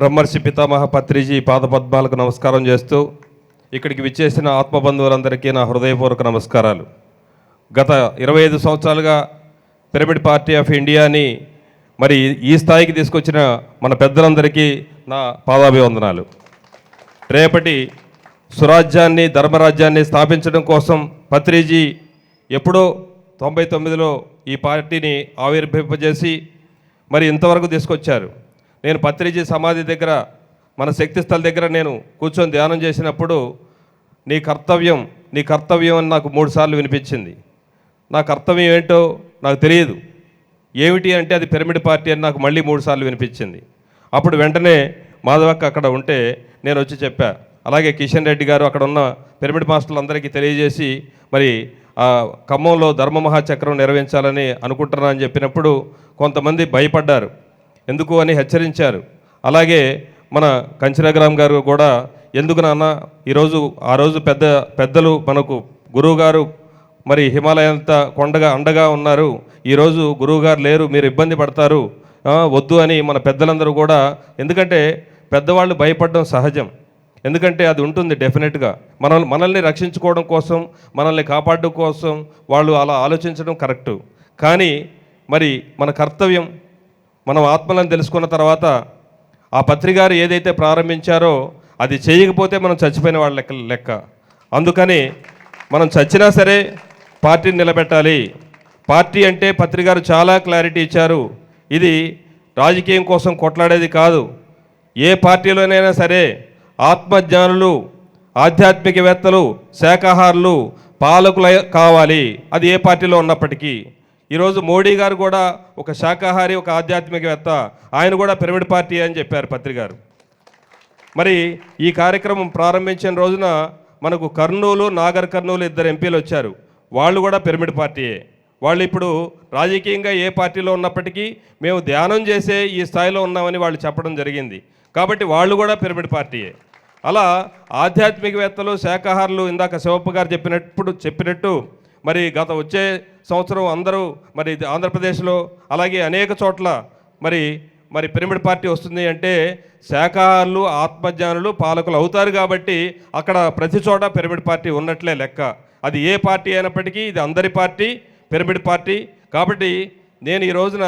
బ్రహ్మర్షి పితామహ పత్రిజీ పాదపద్మాలకు నమస్కారం చేస్తూ ఇక్కడికి విచ్చేసిన ఆత్మబంధువులందరికీ నా హృదయపూర్వక నమస్కారాలు. గత ఇరవై ఐదు సంవత్సరాలుగా పిరమిడ్ పార్టీ ఆఫ్ ఇండియాని మరి ఈ స్థాయికి తీసుకొచ్చిన మన పెద్దలందరికీ నా పాదాభివందనాలు. రేపటి సురాజ్యాన్ని ధర్మరాజ్యాన్ని స్థాపించడం కోసం పత్రిజీ ఎప్పుడో తొంభై తొమ్మిదిలో ఈ పార్టీని ఆవిర్భింపజేసి మరి ఇంతవరకు తీసుకొచ్చారు. నేను పత్రిజీ సమాధి దగ్గర మన శక్తిస్థల దగ్గర నేను కూర్చొని ధ్యానం చేసినప్పుడు నీ కర్తవ్యం నీ కర్తవ్యం అని నాకు మూడుసార్లు వినిపించింది. నా కర్తవ్యం ఏంటో నాకు తెలియదు. ఏమిటి అంటే అది పిరమిడ్ పార్టీ అని నాకు మళ్ళీ మూడుసార్లు వినిపించింది. అప్పుడు వెంటనే మాధవక్క అక్కడ ఉంటే నేను వచ్చి చెప్పా. అలాగే కిషన్ రెడ్డి గారు అక్కడ ఉన్న పిరమిడ్ మాస్టర్లు అందరికీ తెలియజేసి మరి ఆ ఖమ్మంలో ధర్మ మహాచక్రం నిర్వహించాలని అనుకుంటున్నానని చెప్పినప్పుడు కొంతమంది భయపడ్డారు. ఎందుకు అని హెచ్చరించారు. అలాగే మన కంచనగ్రామ్ గారు కూడా ఎందుకు నాన్న ఈరోజు ఆ రోజు పెద్ద పెద్దలు మనకు గురువు గారు మరి హిమాలయంత కొండగా అండగా ఉన్నారు. ఈరోజు గురువుగారు లేరు మీరు ఇబ్బంది పడతారు. వద్దు అని మన పెద్దలందరూ కూడా ఎందుకంటే పెద్దవాళ్ళు భయపడడం సహజం. ఎందుకంటే అది ఉంటుంది డెఫినెట్గా. మన మనల్ని రక్షించుకోవడం కోసం మనల్ని కాపాడడం కోసం వాళ్ళు అలా ఆలోచించడం కరెక్టు. కానీ మరి మన కర్తవ్యం మనం ఆత్మలను తెలుసుకున్న తర్వాత ఆ పత్రికారు ఏదైతే ప్రారంభించారో అది చేయకపోతే మనం చచ్చిపోయిన వాళ్ళ లెక్క లెక్క. అందుకని మనం చచ్చినా సరే పార్టీని నిలబెట్టాలి. పార్టీ అంటే పత్రికారు చాలా క్లారిటీ ఇచ్చారు. ఇది రాజకీయం కోసం కొట్లాడేది కాదు. ఏ పార్టీలోనైనా సరే ఆత్మజ్ఞానులు ఆధ్యాత్మికవేత్తలు శాఖాహారులు పాలకులు కావాలి. అది ఏ పార్టీలో ఉన్నప్పటికీ. ఈరోజు మోడీ గారు కూడా ఒక శాఖాహారి ఒక ఆధ్యాత్మికవేత్త. ఆయన కూడా పిరమిడ్ పార్టీ అని చెప్పారు పత్రికారు మరి ఈ కార్యక్రమం ప్రారంభించిన రోజున మనకు కర్నూలు నాగర్ కర్నూలు ఇద్దరు ఎంపీలు వచ్చారు. వాళ్ళు కూడా పిరమిడ్ పార్టీయే. వాళ్ళు ఇప్పుడు రాజకీయంగా ఏ పార్టీలో ఉన్నప్పటికీ మేము ధ్యానం చేసే ఈ స్థాయిలో ఉన్నామని వాళ్ళు చెప్పడం జరిగింది. కాబట్టి వాళ్ళు కూడా పిరమిడ్ పార్టీయే. అలా ఆధ్యాత్మికవేత్తలు శాఖాహారులు ఇందాక శివప్ప గారు చెప్పినప్పుడు చెప్పినట్టు మరి గత వచ్చే సంవత్సరం అందరూ మరి ఇది ఆంధ్రప్రదేశ్లో అలాగే అనేక చోట్ల మరి మరి పిరమిడ్ పార్టీ వస్తుంది అంటే శాఖాహారులు ఆత్మజ్ఞానులు పాలకులు అవుతారు కాబట్టి అక్కడ ప్రతి చోట పిరమిడ్ పార్టీ ఉన్నట్లే లెక్క. అది ఏ పార్టీ అయినప్పటికీ ఇది అందరి పార్టీ పిరమిడ్ పార్టీ. కాబట్టి నేను ఈ రోజున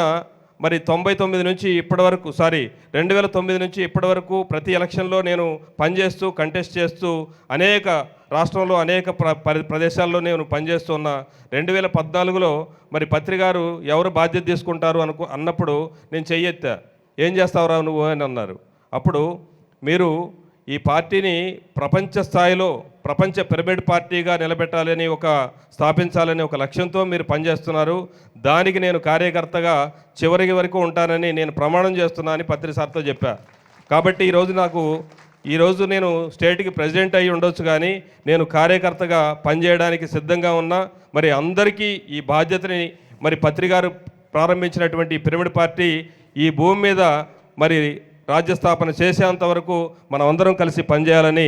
మరి తొంభై తొమ్మిది నుంచి ఇప్పటి వరకు సారీ రెండు వేల తొమ్మిది నుంచి ఇప్పటి వరకు ప్రతి ఎలక్షన్లో నేను పనిచేస్తూ కంటెస్ట్ చేస్తూ అనేక రాష్ట్రంలో అనేక ప్ర పరి- ప్రదేశాల్లో నేను పనిచేస్తున్న రెండు వేల పద్నాలుగులో మరి పత్రికారు ఎవరు బాధ్యత తీసుకుంటారు అనుకు అన్నప్పుడు నేను చెయ్యెత్తా. ఏం చేస్తావురా నువ్వు అని అన్నారు. అప్పుడు మీరు ఈ పార్టీని ప్రపంచ స్థాయిలో ప్రపంచ పిరమిడ్ పార్టీగా నిలబెట్టాలని ఒక స్థాపించాలని ఒక లక్ష్యంతో మీరు పనిచేస్తున్నారు. దానికి నేను కార్యకర్తగా చివరికి వరకు ఉంటానని నేను ప్రమాణం చేస్తున్నా అని పత్రి సార్తో చెప్పా. కాబట్టి ఈరోజు నాకు ఈరోజు నేను స్టేట్కి ప్రెసిడెంట్ అయి ఉండొచ్చు కానీ నేను కార్యకర్తగా పనిచేయడానికి సిద్ధంగా ఉన్నా. మరి అందరికీ ఈ బాధ్యతని మరి పత్రికారు ప్రారంభించినటువంటి పిరమిడ్ పార్టీ ఈ భూమి మీద మరి రాజ్యస్థాపన చేసేంత వరకు మనం అందరం కలిసి పనిచేయాలని